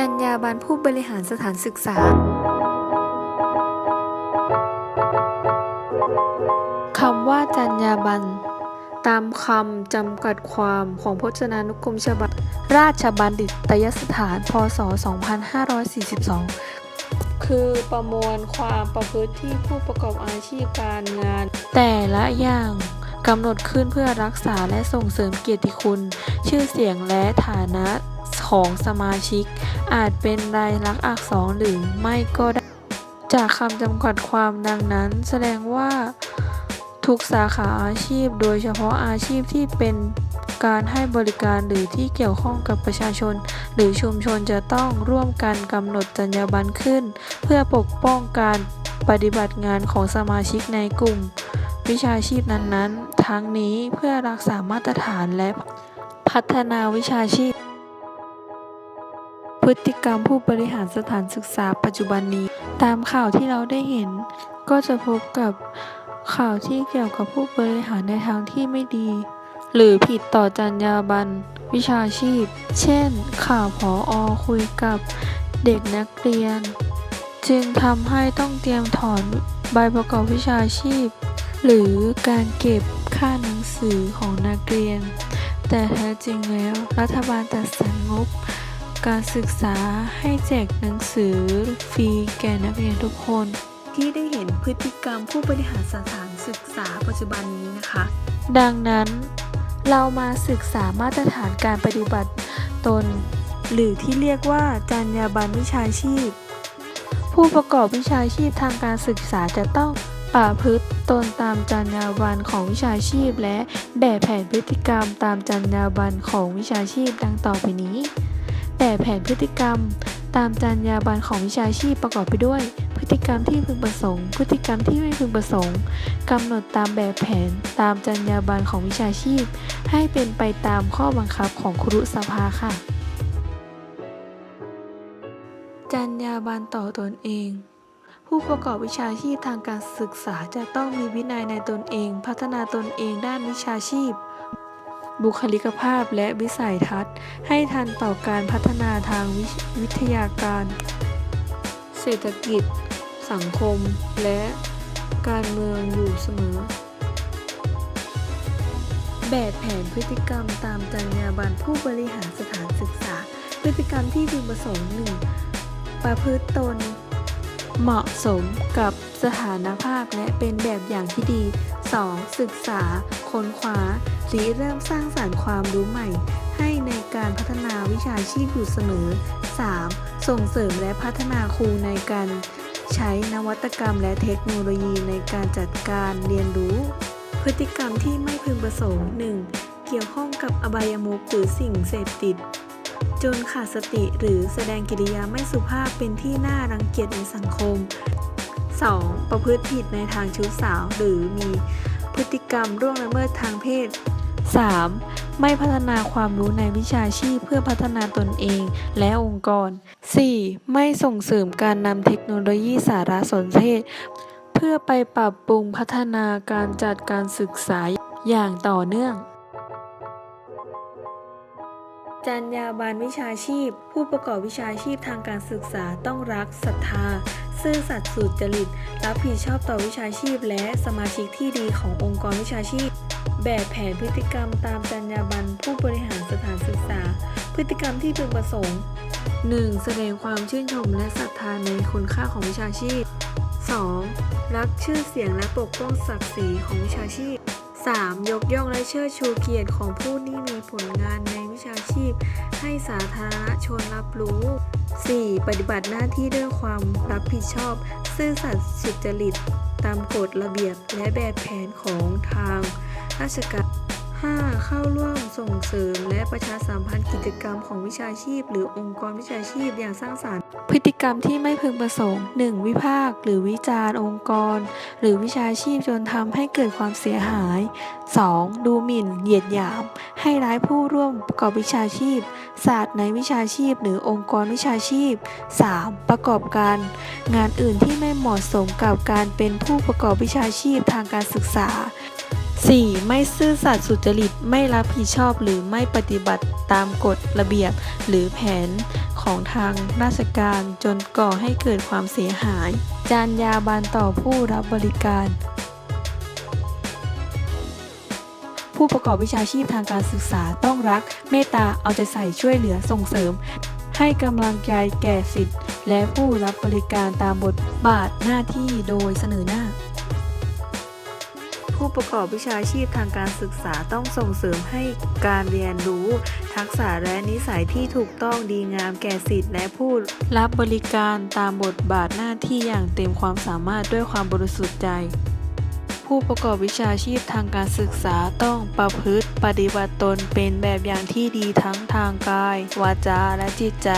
จรรยาบรรณผู้บริหารสถานศึกษา คำว่าจรรยาบรรณตามคำจำกัดความของพจนานุกรมฉบับราชบัณฑิตยสถาน พศ 2542 คือประมวลความประพฤติที่ผู้ประกอบอาชีพการงาน แต่ละอย่างกำหนดขึ้นเพื่อรักษาและส่งเสริมเกียรติคุณ ชื่อเสียงและฐานะ ของสมาชิก อาจเป็นลายลักษณ์อักษรหรือไม่ก็ได้ จากคำจำกัดความดังนั้น แสดงว่าทุกสาขาอาชีพ โดยเฉพาะอาชีพที่เป็นการให้บริการหรือที่เกี่ยวข้องกับประชาชน หรือชุมชนจะต้องร่วมกันกำหนดจรรยาบรรณขึ้น เพื่อปกป้องการปฏิบัติงานของสมาชิกในกลุ่ม วิชาชีพนั้นๆ ทั้งนี้เพื่อรักษามาตรฐานและพัฒนาวิชาชีพ พฤติกรรมผู้บริหารสถานศึกษาปัจจุบันนี้ ตามข่าวที่เราได้เห็น ก็จะพบกับข่าวที่เกี่ยวกับผู้บริหารในทางที่ไม่ดี หรือผิดต่อจรรยาบรรณวิชาชีพ เช่น ข่าวผออคุยกับเด็กนักเรียน จึงทำให้ต้องเตรียมถอนใบประกอบวิชาชีพ หรือการเก็บค่าหนังสือของนักเรียน แต่แท้จริงแล้วรัฐบาลจัดสรรงบ การศึกษาให้แจกหนังสือฟรีแก่นักเรียนทุกคน ที่ได้เห็นพฤติกรรมผู้บริหารสถานศึกษาปัจจุบันนี้นะคะ ดังนั้นเรามาศึกษามาตรฐานการปฏิบัติตน หรือที่เรียกว่าจรรยาบรรณวิชาชีพ ผู้ประกอบวิชาชีพทางการศึกษาจะต้องประพฤติตนตามจรรยาบรรณของวิชาชีพ และแบบแผนพฤติกรรมตามจรรยาบรรณของวิชาชีพดังต่อไปนี้ แบบแผนพฤติกรรม ตามจรรยาบรรณของวิชาชีพประกอบไปด้วย พฤติกรรมที่พึงประสงค์ พฤติกรรมที่ไม่พึงประสงค์กำหนดตามแบบแผนตามจรรยาบรรณของวิชาชีพ ให้เป็นไปตามข้อบังคับของครุสภาค่ะ จรรยาบรรณต่อตนเองผู้ประกอบวิชาชีพทางการศึกษาจะต้องมีวินัยในตนเอง พัฒนาตนเองด้านวิชาชีพ บุคลิกภาพและวิสัยทัศน์ ให้ทันต่อการพัฒนาทางวิวิทยาการ เศรษฐกิจ สังคม และการเมืองอยู่เสมอ แบบแผนพฤติกรรมตามจรรยาบรรณผู้บริหารสถานศึกษา พฤติกรรมที่พึงประสงค์หนึ่งประพฤติตน เหมาะสมกับสถานภาพและเป็นแบบอย่างที่ดี 2. ศึกษา ค้นคว้าริเริ่มสร้างสารรค์ความรู้ใหม่ ให้ในการพัฒนาวิชาชีพอยู่เสมอ 3. ส่งเสริมและพัฒนาครูในการ ใช้นวัตกรรมและเทคโนโลยีในการจัดการเรียนรู้ พฤติกรรมที่ไม่พึงประสงค์ 1. เกี่ยวข้องกับอบายมุขหรือสิ่งเสพติด จนขาดสติหรือแสดงกิริยาไม่สุภาพเป็นที่น่ารังเกียจในสังคม 2. ประพฤติผิดในทางชู้สาว หรือมีพฤติกรรมร่วงละเมิดทางเพศ 3. ไม่พัฒนาความรู้ในวิชาชีพเพื่อพัฒนาตนเองและองค์กร 4. ไม่ส่งเสริมการนำเทคโนโลยีสารสนเทศ เพื่อไปปรับปรุงพัฒนาการจัดการศึกษาอย่างต่อเนื่อง จรรยาบรรณวิชาชีพ ผู้ประกอบวิชาชีพทางการศึกษาต้องรักศรัทธา ซื่อสัตย์สุจริต รับผิดชอบต่อวิชาชีพ และสมาชิกที่ดีขององค์กรวิชาชีพ แบบแผนพฤติกรรมตามจรรยาบรรณผู้บริหารสถานศึกษา พฤติกรรมที่พึงประสงค์ 1. แสดงความชื่นชมและศรัทธาในคุณค่าของวิชาชีพ 2. รักชื่อเสียงและปกป้องศักดิ์ศรีของวิชาชีพ 3. ยกย่องและเชิดชูเกียรติของผู้ที่มีผลงานในวิชาชีพ ให้สาธารณชนรับรู้ 4. ปฏิบัติหน้าที่ด้วยความรับผิดชอบ ซื่อสัตย์สุจริต ตามกฎระเบียบและแบบแผนของทางราชการ 5. เข้าร่วมส่งเสริมและประชาสัมพันธ์กิจกรรมของวิชาชีพ หรือองค์กรวิชาชีพอย่างสร้างสรรค์ พฤติกรรมที่ไม่พึงประสงค์ 1. วิพากษ์หรือวิจารณ์องค์กร หรือวิชาชีพจนทำให้เกิดความเสียหาย 2. ดูหมิ่น เหยียดหยาม ให้ร้ายผู้ร่วมประกอบวิชาชีพ ศาสตร์ในวิชาชีพ หรือองค์กรวิชาชีพ 3. ประกอบการ งานอื่นที่ไม่เหมาะสมกับการเป็นผู้ประกอบวิชาชีพทางการศึกษา 4. ไม่ซื่อสัตย์สุจริตไม่รับผิดชอบหรือไม่ปฏิบัติตามกฎระเบียบ หรือแผนของทางราชการจนก่อให้เกิดความเสียหายจรรยาบรรณต่อผู้รับบริการ ผู้ประกอบวิชาชีพทางการศึกษาต้องรัก เมตตาเอาใจใส่ช่วยเหลือส่งเสริม ให้กำลังใจแก่สิทธิ์ และผู้รับบริการตามบทบาทหน้าที่โดยเสนอหน้า ผู้ประกอบวิชาชีพทางการศึกษาต้องส่งเสริมให้การเรียนรู้ ทักษะและนิสัยที่ถูกต้องดีงามแก่สิทธิ์และผู้รับบริการตามบทบาทหน้าที่อย่างเต็มความสามารถด้วยความบริสุทธิ์ใจ ผู้ประกอบวิชาชีพทางการศึกษาต้องประพฤติปฏิบัติตนเป็นแบบอย่างที่ดีทั้งทางกาย วาจาและจิตใจ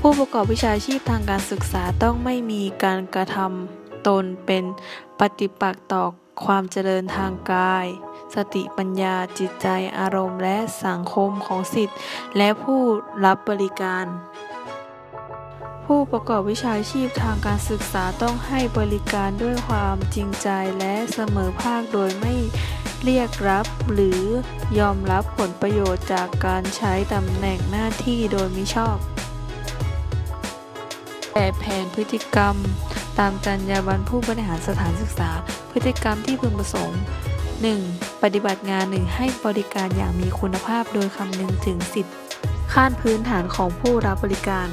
ผู้ประกอบวิชาชีพทางการศึกษาต้องไม่มีการกระทำ ตนเป็นปฏิปักษ์ต่อความเจริญทางกาย สติปัญญาจิตใจอารมณ์และสังคมของสิทธิ์ และผู้รับบริการ ผู้ประกอบวิชาชีพทางการศึกษาต้องให้บริการด้วยความจริงใจและเสมอภาคโดยไม่เรียกรับหรือยอมรับผลประโยชน์จากการใช้ตำแหน่งหน้าที่โดยมิชอบ แบบแผนพฤติกรรม ตามจรรยาบรรณผู้บริหารสถานศึกษา พฤติกรรมที่พึงประสงค์ 1. ปฏิบัติงานหนึ่งให้บริการอย่างมีคุณภาพโดยคำนึงถึงสิทธิขั้นพื้นฐานของผู้รับบริการ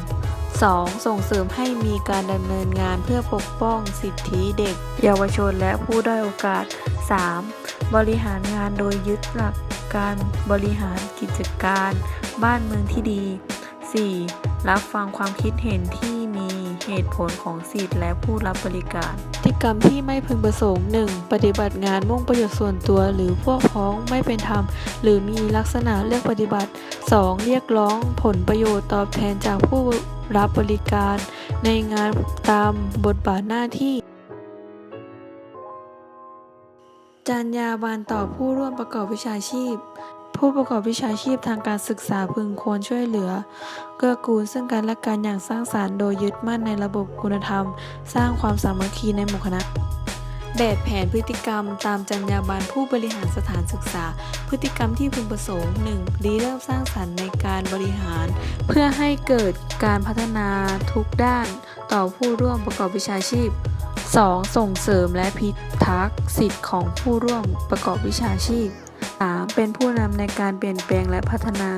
2. ส่งเสริมให้มีการดำเนินงานเพื่อปกป้องสิทธิเด็ก เยาวชนและผู้ด้อยโอกาส 3. บริหารงานโดยยึดหลักการบริหารกิจการ บ้านเมืองที่ดี 4. รับฟังความคิดเห็นที่ เหตุผลของสิทธิและผู้รับบริการพฤติกรรมที่ไม่พึงประสงค์ 1. ปฏิบัติงานมุ่งประโยชน์ส่วนตัวหรือพวกพ้องไม่เป็นธรรม หรือมีลักษณะเลือกปฏิบัติ 2. เรียกร้องผลประโยชน์ตอบแทนจากผู้รับบริการ ในงานตามบทบาทหน้าที่จรรยาบรรณต่อผู้ร่วมประกอบวิชาชีพ ผู้ประกอบวิชาชีพทางการศึกษาพึงควรช่วยเหลือ เกื้อกูลซึ่งกันและกันอย่างสร้างสรรค์โดยยึดมั่นในระบบคุณธรรม สร้างความสามัคคีในหมู่คณะแบบแผนพฤติกรรมตามจรรยาบรรณผู้บริหารสถานศึกษา พฤติกรรมที่พึงประสงค์ 1. รีเริ่มสร้างสรรค์ในการบริหาร เพื่อให้เกิดการพัฒนาทุกด้านต่อผู้ร่วมประกอบวิชาชีพ 2. ส่งเสริมและพิทักษ์สิทธิของผู้ร่วมประกอบวิชาชีพ 3. เป็นผู้นำในการเปลี่ยนแปลงและพัฒนา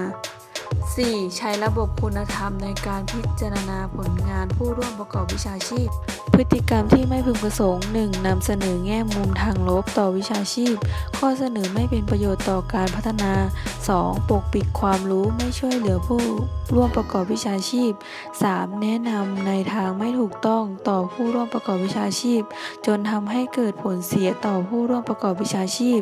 4. ใช้ระบบคุณธรรมในการพิจารณาผลงานผู้ร่วมประกอบวิชาชีพ พฤติกรรมที่ไม่พึงประสงค์ 1. นำเสนอแง่มุมทางลบต่อวิชาชีพ ข้อเสนอไม่เป็นประโยชน์ต่อการพัฒนา 2. ปกปิดความรู้ไม่ช่วยเหลือผู้ร่วมประกอบวิชาชีพ 3. แนะนำในทางไม่ถูกต้องต่อผู้ร่วมประกอบวิชาชีพ จนทำให้เกิดผลเสียต่อผู้ร่วมประกอบวิชาชีพ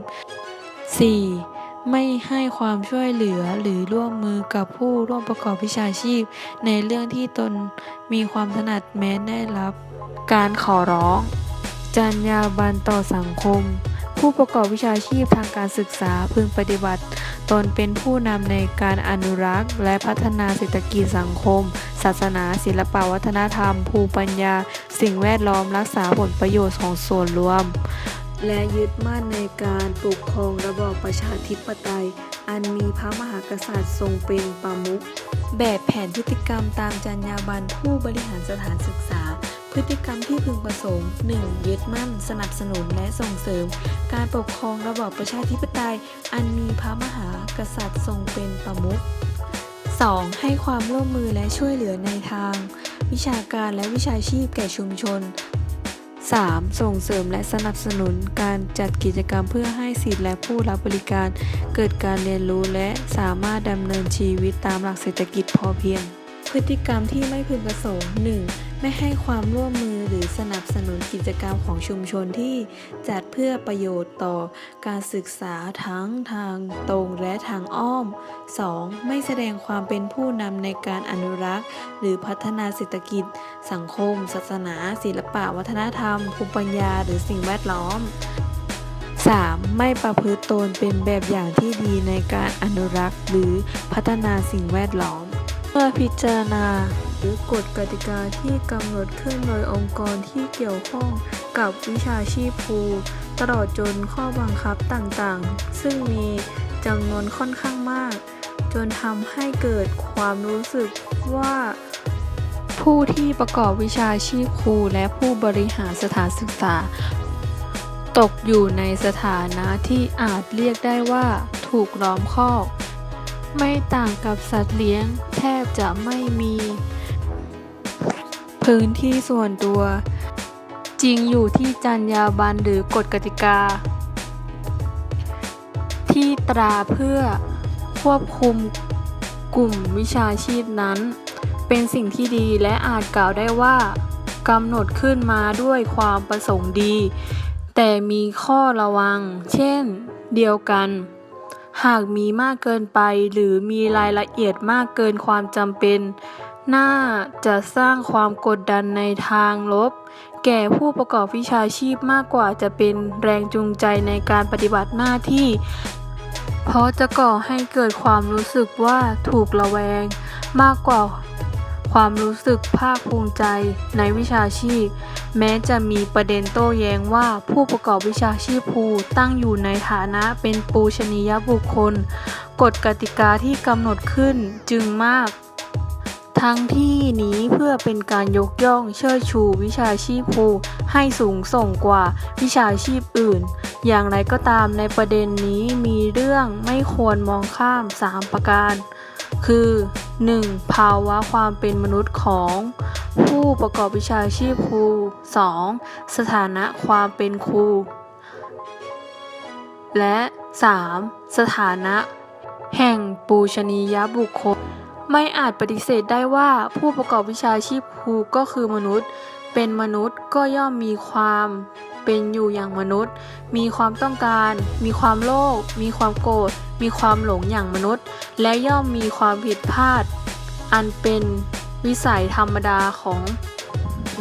4. ไม่ให้ความช่วยเหลือหรือร่วมมือกับผู้ร่วมประกอบวิชาชีพ ในเรื่องที่ตนมีความถนัดแม้ได้รับ การขอร้อง จรรยาบรรณต่อสังคม ผู้ประกอบวิชาชีพทางการศึกษาพึงปฏิบัติ ตนเป็นผู้นำในการอนุรักษ์ และพัฒนาเศรษฐกิจสังคม ศาสนา ศิลปวัฒนธรรม ภูมิปัญญา สิ่งแวดล้อมรักษาผลประโยชน์ของส่วนรวม และยึดมั่นในการปกครองระบอบประชาธิปไตย อันมีพระมหากษัตริย์ทรงเป็นประมุข แบบแผนพฤติกรรมตามจรรยาบรรณผู้บริหารสถานศึกษา พฤติกรรมที่พึงประสงค์ 1. ยึดมั่น สนับสนุนและส่งเสริม การปกครองระบอบประชาธิปไตย อันมีพระมหากษัตริย์ทรงเป็นประมุข 2. ให้ความร่วมมือและช่วยเหลือในทาง วิชาการและวิชาชีพแก่ชุมชน 3. ส่งเสริมและสนับสนุนการจัดกิจกรรมเพื่อให้สิทธิและผู้รับบริการ เกิดการเรียนรู้และสามารถดำเนินชีวิตตามหลักเศรษฐกิจพอเพียง พฤติกรรมที่ไม่พึงประสงค์ 1. ไม่ให้ความร่วมมือหรือสนับสนุนกิจกรรมของชุมชนที่จัดเพื่อประโยชน์ต่อการศึกษาทั้งทางตรงและทางอ้อม 2. ไม่แสดงความเป็นผู้นำในการอนุรักษ์ หรือพัฒนาเศรษฐกิจ สังคม ศาสนา ศิลปะ วัฒนธรรม ภูมิปัญญา หรือสิ่งแวดล้อม 3. ไม่ประพฤติตนเป็นแบบอย่างที่ดีในการอนุรักษ์ หรือพัฒนาสิ่งแวดล้อม เมื่อพิจารณา หรือกฎกติกาที่กำหนดขึ้นโดยองค์กรที่เกี่ยวข้องกับวิชาชีพครูตลอดจนข้อบังคับต่างๆ ซึ่งมีจำนวนค่อนข้างมาก จนทำให้เกิดความรู้สึกว่า ผู้ที่ประกอบวิชาชีพครูและผู้บริหารสถานศึกษา ตกอยู่ในสถานะที่อาจเรียกได้ว่า ถูกล้อมคอก ไม่ต่างกับสัตว์เลี้ยงแทบจะไม่มี พื้นที่ส่วนตัว จริงอยู่ที่จรรยาบรรณหรือกฎกติกา ที่ตราเพื่อควบคุมกลุ่มวิชาชีพนั้น เป็นสิ่งที่ดีและอาจกล่าวได้ว่ากำหนดขึ้นมาด้วยความประสงค์ดี แต่มีข้อระวัง เช่น เดียวกัน หากมีมากเกินไปหรือมีรายละเอียดมากเกินความจำเป็น น่าจะสร้างความกดดันในทางลบ แก่ผู้ประกอบวิชาชีพมากกว่าจะเป็นแรงจูงใจในการปฏิบัติหน้าที่ เพราะจะก่อให้เกิดความรู้สึกว่าถูกระแวง มากกว่าความรู้สึกภาคภูมิใจในวิชาชีพ แม้จะมีประเด็นโต้แย้งว่าผู้ประกอบวิชาชีพครูตั้งอยู่ในฐานะเป็นปูชนียบุคคล กฎกติกาที่กำหนดขึ้นจึงมาก ทั้งที่นี้เพื่อเป็นการยกย่องเชิดชูวิชาชีพครูให้สูงส่งกว่าวิชาชีพอื่น อย่างไรก็ตามในประเด็นนี้มีเรื่องไม่ควรมองข้าม 3 ประการ คือ 1. ภาวะความเป็นมนุษย์ของผู้ประกอบวิชาชีพครู 2. สถานะความเป็นครู และ 3. สถานะ แห่งปูชนียบุคคล ไม่อาจปฏิเสธได้ว่าผู้ประกอบวิชาชีพครูก็คือมนุษย์ เป็นมนุษย์ก็ย่อมมีความเป็นอยู่อย่างมนุษย์ มีความต้องการ มีความโลภ มีความโกรธ มีความหลงอย่างมนุษย์ และย่อมมีความผิดพลาด อันเป็นวิสัยธรรมดาของ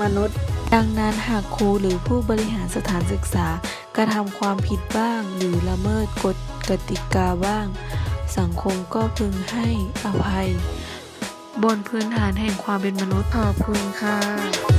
มนุษย์ ดังนั้นหากครูหรือผู้บริหารสถานศึกษากระทำความผิดบ้าง หรือละเมิดกฎกติกาบ้าง สังคมก็พึงให้อภัย บนพื้นฐานแห่งความเป็นมนุษย์ขอบคุณค่ะ